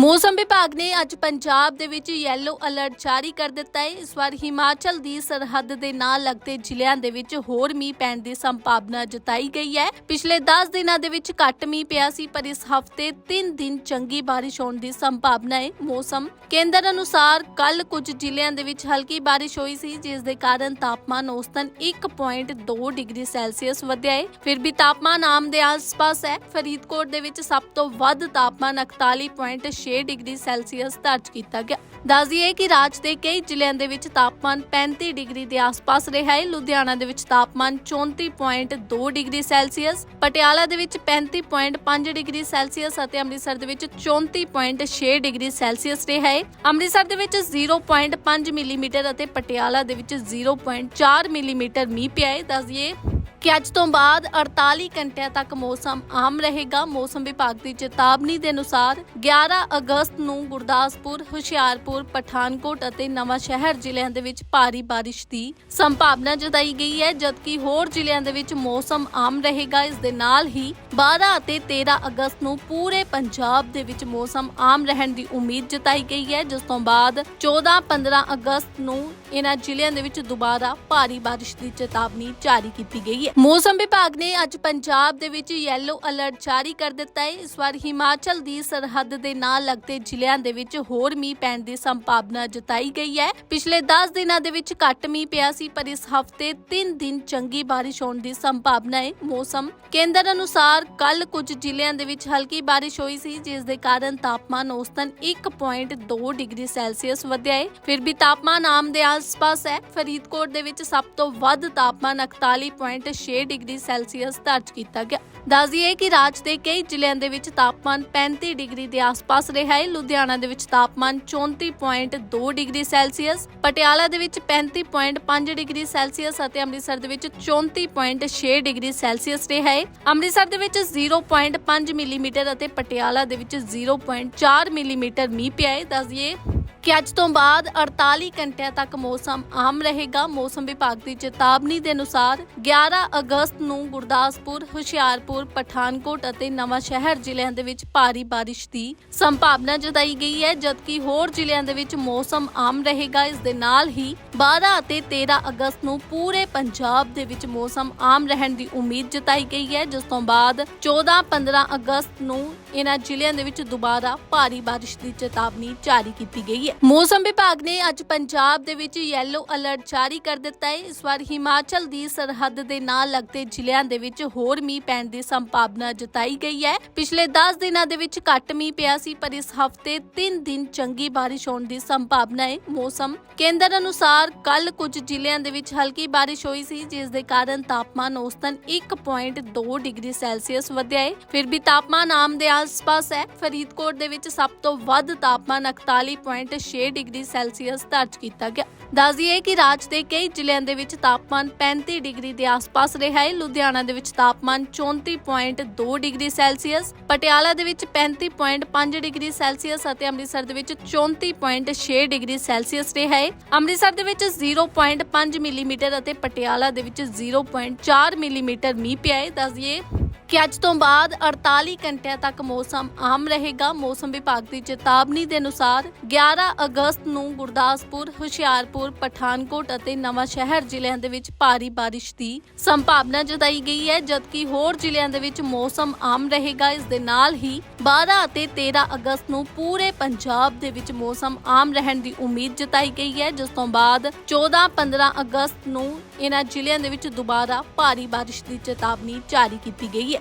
ਮੌਸਮ ਵਿਭਾਗ ਨੇ ਅੱਜ ਪੰਜਾਬ ਦੇ ਵਿੱਚ ਯੈਲੋ ਅਲਰਟ ਜਾਰੀ ਕਰ ਦਿੱਤਾ ਹੈ। ਇਸ ਵਾਰ ਹਿਮਾਚਲ ਦੀ ਸਰਹੱਦ ਦੇ ਨਾਲ ਲੱਗਦੇ ਜ਼ਿਲ੍ਹਿਆਂ ਦੇ ਵਿੱਚ ਹੋਰ ਮੀਂਹ ਪੈਣ ਦੀ ਸੰਭਾਵਨਾ ਜਤਾਈ ਗਈ ਹੈ। ਪਿਛਲੇ 10 ਦਿਨਾਂ ਦੇ ਵਿੱਚ ਘੱਟ ਮੀਂਹ ਪਿਆ ਸੀ, ਪਰ ਇਸ ਹਫ਼ਤੇ 3 ਦਿਨ ਚੰਗੀ ਬਾਰਿਸ਼ ਹੋਣ ਦੀ ਸੰਭਾਵਨਾ ਹੈ। ਮੌਸਮ ਕੇਂਦਰ ਅਨੁਸਾਰ ਕੱਲ ਕੁਝ ਜ਼ਿਲ੍ਹਿਆਂ ਦੇ ਵਿੱਚ ਹਲਕੀ ਬਾਰਿਸ਼ ਹੋਈ ਸੀ, ਜਿਸ ਦੇ ਕਾਰਨ ਤਾਪਮਾਨ ਔਸਤਨ 1.2 ਡਿਗਰੀ ਸੈਲਸੀਅਸ ਵਧਿਆ ਹੈ। ਫਿਰ ਵੀ ਤਾਪਮਾਨ ਆਮ ਦੇ ਆਸ-ਪਾਸ ਹੈ। ਫਰੀਦਕੋਟ ਦੇ ਵਿੱਚ ਸਭ ਤੋਂ ਵੱਧ ਤਾਪਮਾਨ 41.6 ਡਿਗਰੀ ਸੈਲਸੀਅਸ ਦਰਜ ਕੀਤਾ ਗਿਆ। ਦੱਸ ਦਈਏ ਕਿ ਰਾਜ ਦੇ ਕਈ ਜ਼ਿਲ੍ਹਿਆਂ ਦੇ ਵਿੱਚ ਤਾਪਮਾਨ 35 ਡਿਗਰੀ ਦੇ ਆਸ-ਪਾਸ ਰਿਹਾ ਹੈ। ਲੁਧਿਆਣਾ ਦੇ ਵਿੱਚ ਤਾਪਮਾਨ 34.2 ਡਿਗਰੀ ਸੈਲਸੀਅਸ, ਪਟਿਆਲਾ ਦੇ ਵਿੱਚ 35.5 ਡਿਗਰੀ ਸੈਲਸੀਅਸ ਅਤੇ ਅੰਮ੍ਰਿਤਸਰ ਦੇ ਵਿੱਚ 34.6 ਡਿਗਰੀ ਸੈਲਸੀਅਸ ਰਿਹਾ ਹੈ। ਅੰਮ੍ਰਿਤਸਰ ਦੇ ਵਿੱਚ 0.5 ਮਿਲੀਮੀਟਰ ਅਤੇ ਪਟਿਆਲਾ ਦੇ ਵਿੱਚ 0.4 ਮਿਲੀਮੀਟਰ ਮੀਂਹ ਪਿਆ ਹੈ। ਦੱਸ ਦਈਏ ਕਿ ਅੱਜ ਤੋਂ ਬਾਅਦ 48 ਘੰਟਿਆਂ ਤੱਕ ਮੌਸਮ ਆਮ ਰਹੇਗਾ। ਮੌਸਮ ਵਿਭਾਗ ਦੀ ਚੇਤਾਵਨੀ ਦੇ ਅਨੁਸਾਰ 11 ਅਗਸਤ ਨੂੰ ਗੁਰਦਾਸਪੁਰ, ਹੁਸ਼ਿਆਰਪੁਰ, ਪਠਾਨਕੋਟ ਅਤੇ ਨਵਾਂ ਸ਼ਹਿਰ ਜ਼ਿਲ੍ਹਿਆਂ ਦੇ ਵਿੱਚ ਭਾਰੀ ਬਾਰਿਸ਼ ਦੀ ਸੰਭਾਵਨਾ ਜਤਾਈ ਗਈ ਹੈ, ਜਦਕਿ ਹੋਰ ਜ਼ਿਲ੍ਹਿਆਂ ਦੇ ਵਿੱਚ ਮੌਸਮ ਆਮ ਰਹੇਗਾ। ਇਸ ਦੇ ਨਾਲ ਹੀ 12 ਅਤੇ 13 ਅਗਸਤ ਨੂੰ ਪੂਰੇ ਪੰਜਾਬ ਦੇ ਵਿੱਚ ਮੌਸਮ ਆਮ ਰਹਿਣ ਦੀ ਉਮੀਦ ਜਤਾਈ ਗਈ ਹੈ, ਜਿਸ ਤੋਂ ਬਾਅਦ 14-15 ਅਗਸਤ ਨੂੰ ਇਹਨਾਂ ਜ਼ਿਲ੍ਹਿਆਂ ਦੇ ਵਿੱਚ ਦੁਬਾਰਾ ਭਾਰੀ ਬਾਰਿਸ਼ ਦੀ ਚੇਤਾਵਨੀ ਜਾਰੀ ਕੀਤੀ ਗਈ ਹੈ। ਮੌਸਮ ਵਿਭਾਗ ਨੇ ਅੱਜ ਪੰਜਾਬ ਦੇ ਵਿੱਚ ਯੈਲੋ ਅਲਰਟ ਜਾਰੀ ਕਰ ਦਿੱਤਾ ਹੈ। ਇਸ ਵਾਰ ਹਿਮਾਚਲ ਦੀ ਸਰਹੱਦ ਦੇ ਨਾਲ ਲੱਗਦੇ ਜ਼ਿਲ੍ਹਿਆਂ ਦੇ ਵਿੱਚ ਹੋਰ ਮੀਂਹ ਪੈਣ ਦੀ ਸੰਭਾਵਨਾ ਜਤਾਈ ਗਈ ਹੈ। ਪਿਛਲੇ 10 ਦਿਨਾਂ ਦੇ ਵਿੱਚ ਘੱਟ ਮੀਂਹ ਪਿਆ ਸੀ, ਪਰ ਇਸ ਹਫ਼ਤੇ 3 ਦਿਨ ਚੰਗੀ ਬਾਰਿਸ਼ ਹੋਣ ਦੀ ਸੰਭਾਵਨਾ ਹੈ। ਮੌਸਮ ਕੇਂਦਰ ਅਨੁਸਾਰ ਕੱਲ ਕੁਝ ਜ਼ਿਲ੍ਹਿਆਂ ਦੇ ਵਿੱਚ ਹਲਕੀ ਬਾਰਿਸ਼ ਹੋਈ ਸੀ, ਜਿਸ ਦੇ ਕਾਰਨ ਤਾਪਮਾਨ ਔਸਤਨ 1.2 ਡਿਗਰੀ ਸੈਲਸੀਅਸ ਵਧਿਆ ਹੈ। ਫਿਰ ਵੀ ਤਾਪਮਾਨ ਆਮ ਦੇ ਆਸ-ਪਾਸ ਹੈ। ਫਰੀਦਕੋਟ ਦੇ ਵਿੱਚ ਸਭ ਤੋਂ ਵੱਧ ਤਾਪਮਾਨ 41.6 ਡਿਗਰੀ ਸੈਲਸੀਅਸ ਦਰਜ ਕੀਤਾ ਗਿਆ। ਦੱਸ ਦਈਏ ਕਿ ਰਾਜ ਦੇ ਕਈ ਜ਼ਿਲ੍ਹਿਆਂ ਦੇ ਵਿੱਚ ਤਾਪਮਾਨ 35 ਡਿਗਰੀ ਦੇ ਆਸ-ਪਾਸ ਰਿਹਾ ਹੈ। ਲੁਧਿਆਣਾ ਦੇ ਵਿੱਚ ਤਾਪਮਾਨ 34.2 ਡਿਗਰੀ ਸੈਲਸੀਅਸ, ਪਟਿਆਲਾ ਦੇ ਵਿੱਚ 35.5 ਡਿਗਰੀ ਸੈਲਸੀਅਸ ਅਤੇ ਅੰਮ੍ਰਿਤਸਰ ਦੇ ਵਿੱਚ 34.6 ਡਿਗਰੀ ਸੈਲਸੀਅਸ ਰਿਹਾ ਹੈ। ਅੰਮ੍ਰਿਤਸਰ ਦੇ ਵਿੱਚ 0.5 ਮਿਲੀਮੀਟਰ ਅਤੇ ਪਟਿਆਲਾ ਦੇ ਵਿੱਚ 0.4 ਮਿਲੀਮੀਟਰ ਮੀਂਹ ਪਿਆ ਹੈ। ਦੱਸ ਦਈਏ ਕਿ ਅੱਜ ਤੋਂ ਬਾਅਦ 48 ਘੰਟਿਆਂ ਤੱਕ ਮੌਸਮ ਆਮ ਰਹੇਗਾ। ਮੌਸਮ ਵਿਭਾਗ ਦੀ ਚੇਤਾਵਨੀ ਦੇ ਅਨੁਸਾਰ 11 ਅਗਸਤ ਨੂੰ ਗੁਰਦਾਸਪੁਰ, ਹੁਸ਼ਿਆਰਪੁਰ, ਪਠਾਨਕੋਟ ਅਤੇ ਨਵਾਂ ਸ਼ਹਿਰ ਜ਼ਿਲ੍ਹਿਆਂ ਦੇ ਵਿੱਚ ਭਾਰੀ ਬਾਰਿਸ਼ ਦੀ ਸੰਭਾਵਨਾ ਜਤਾਈ ਗਈ ਹੈ, ਜਦਕਿ ਹੋਰ ਜ਼ਿਲ੍ਹਿਆਂ ਦੇ ਵਿੱਚ ਮੌਸਮ ਆਮ ਰਹੇਗਾ। ਇਸ ਦੇ ਨਾਲ ਹੀ 12 ਅਤੇ 13 ਅਗਸਤ ਨੂੰ ਪੂਰੇ ਪੰਜਾਬ ਦੇ ਵਿੱਚ ਮੌਸਮ ਆਮ ਰਹਿਣ ਦੀ ਉਮੀਦ ਜਤਾਈ ਗਈ ਹੈ, ਜਿਸ ਤੋਂ ਬਾਅਦ 14-15 ਅਗਸਤ ਨੂੰ ਇਹਨਾਂ ਜ਼ਿਲ੍ਹਿਆਂ ਦੇ ਵਿੱਚ ਦੁਬਾਰਾ ਭਾਰੀ ਬਾਰਿਸ਼ ਦੀ ਚੇਤਾਵਨੀ ਜਾਰੀ ਕੀਤੀ ਗਈ ਹੈ। ਮੌਸਮ ਵਿਭਾਗ ਨੇ ਅੱਜ ਪੰਜਾਬ ਦੇ ਵਿੱਚ ਯੈਲੋ ਅਲਰਟ ਜਾਰੀ ਕਰ ਦਿੱਤਾ ਹੈ। ਇਸ ਵਾਰ ਹਿਮਾਚਲ ਦੀ ਸਰਹੱਦ ਦੇ ਨਾਲ ਲੱਗਦੇ ਜ਼ਿਲ੍ਹਿਆਂ ਦੇ ਵਿੱਚ ਹੋਰ ਮੀਂਹ ਪੈਣ ਦੀ ਸੰਭਾਵਨਾ ਜਤਾਈ ਗਈ ਹੈ। ਪਿਛਲੇ 10 ਦਿਨਾਂ ਦੇ ਵਿੱਚ ਘੱਟ ਮੀਂਹ ਪਿਆ ਸੀ, ਪਰ ਇਸ ਹਫ਼ਤੇ 3 ਦਿਨ ਚੰਗੀ ਬਾਰਿਸ਼ ਹੋਣ ਦੀ ਸੰਭਾਵਨਾ ਹੈ। ਮੌਸਮ ਕੇਂਦਰ ਅਨੁਸਾਰ ਕੱਲ ਕੁਝ ਜ਼ਿਲ੍ਹਿਆਂ ਦੇ ਵਿੱਚ ਹਲਕੀ ਬਾਰਿਸ਼ ਹੋਈ ਸੀ, ਜਿਸ ਦੇ ਕਾਰਨ ਤਾਪਮਾਨ ਔਸਤਨ 1.2 ਡਿਗਰੀ ਸੈਲਸੀਅਸ ਵਧਿਆ ਹੈ। ਫਿਰ ਵੀ ਤਾਪਮਾਨ ਆਮ ਦੇ ਆਸ-ਪਾਸ ਹੈ। ਫਰੀਦਕੋਟ ਦੇ ਵਿੱਚ ਸਭ ਤੋਂ ਵੱਧ ਤਾਪਮਾਨ 41.6 ਡਿਗਰੀ ਸੈਲਸੀਅਸ ਦਰਜ ਕੀਤਾ ਗਿਆ। ਦੱਸ ਦਈਏ ਕਿ ਰਾਜ ਦੇ ਕਈ ਜ਼ਿਲ੍ਹਿਆਂ ਦੇ ਵਿੱਚ ਤਾਪਮਾਨ 35 ਡਿਗਰੀ ਦੇ ਆਸ-ਪਾਸ ਰਿਹਾ ਹੈ। ਲੁਧਿਆਣਾ ਦੇ ਵਿੱਚ ਤਾਪਮਾਨ 34.2 ਡਿਗਰੀ ਸੈਲਸੀਅਸ, ਪਟਿਆਲਾ ਦੇ ਵਿੱਚ 35.5 ਡਿਗਰੀ ਸੈਲਸੀਅਸ ਅਤੇ ਅੰਮ੍ਰਿਤਸਰ ਦੇ ਵਿੱਚ 34.6 ਡਿਗਰੀ ਸੈਲਸੀਅਸ ਰਿਹਾ ਹੈ। ਅੰਮ੍ਰਿਤਸਰ ਦੇ ਵਿੱਚ 0.5 ਮਿਲੀਮੀਟਰ ਅਤੇ ਪਟਿਆਲਾ ਦੇ ਵਿੱਚ 0.4 ਮਿਲੀਮੀਟਰ ਮੀਂਹ ਪਿਆ ਹੈ। ਦੱਸ ਦਈਏ ਕਿ ਅੱਜ ਤੋਂ ਬਾਅਦ 48 ਘੰਟਿਆਂ ਤੱਕ ਮੌਸਮ ਆਮ ਰਹੇਗਾ। ਮੌਸਮ ਵਿਭਾਗ ਦੀ ਚੇਤਾਵਨੀ ਦੇ ਅਨੁਸਾਰ 11 ਅਗਸਤ ਨੂੰ ਗੁਰਦਾਸਪੁਰ, ਹੁਸ਼ਿਆਰਪੁਰ, ਪਠਾਨਕੋਟ ਅਤੇ ਨਵਾਂ ਸ਼ਹਿਰ ਜ਼ਿਲ੍ਹਿਆਂ ਦੇ ਵਿੱਚ ਭਾਰੀ ਬਾਰਿਸ਼ ਦੀ ਸੰਭਾਵਨਾ ਜਤਾਈ ਗਈ ਹੈ, ਜਦਕਿ ਹੋਰ ਜ਼ਿਲ੍ਹਿਆਂ ਦੇ ਵਿੱਚ ਮੌਸਮ ਆਮ ਰਹੇਗਾ। ਇਸ ਦੇ ਨਾਲ ਹੀ 12 ਅਤੇ 13 ਅਗਸਤ ਨੂੰ ਪੂਰੇ ਪੰਜਾਬ ਦੇ ਵਿੱਚ ਮੌਸਮ ਆਮ ਰਹਿਣ ਦੀ ਉਮੀਦ ਜਤਾਈ ਗਈ ਹੈ। ਜਿਸ ਤੋਂ ਬਾਅਦ 14-15 ਅਗਸਤ ਨੂੰ ਇਹਨਾਂ ਜ਼ਿਲ੍ਹਿਆਂ ਦੇ ਵਿੱਚ ਦੁਬਾਰਾ ਭਾਰੀ ਬਾਰਿਸ਼ ਦੀ ਚੇਤਾਵਨੀ ਜਾਰੀ ਕੀਤੀ ਗਈ ਹੈ।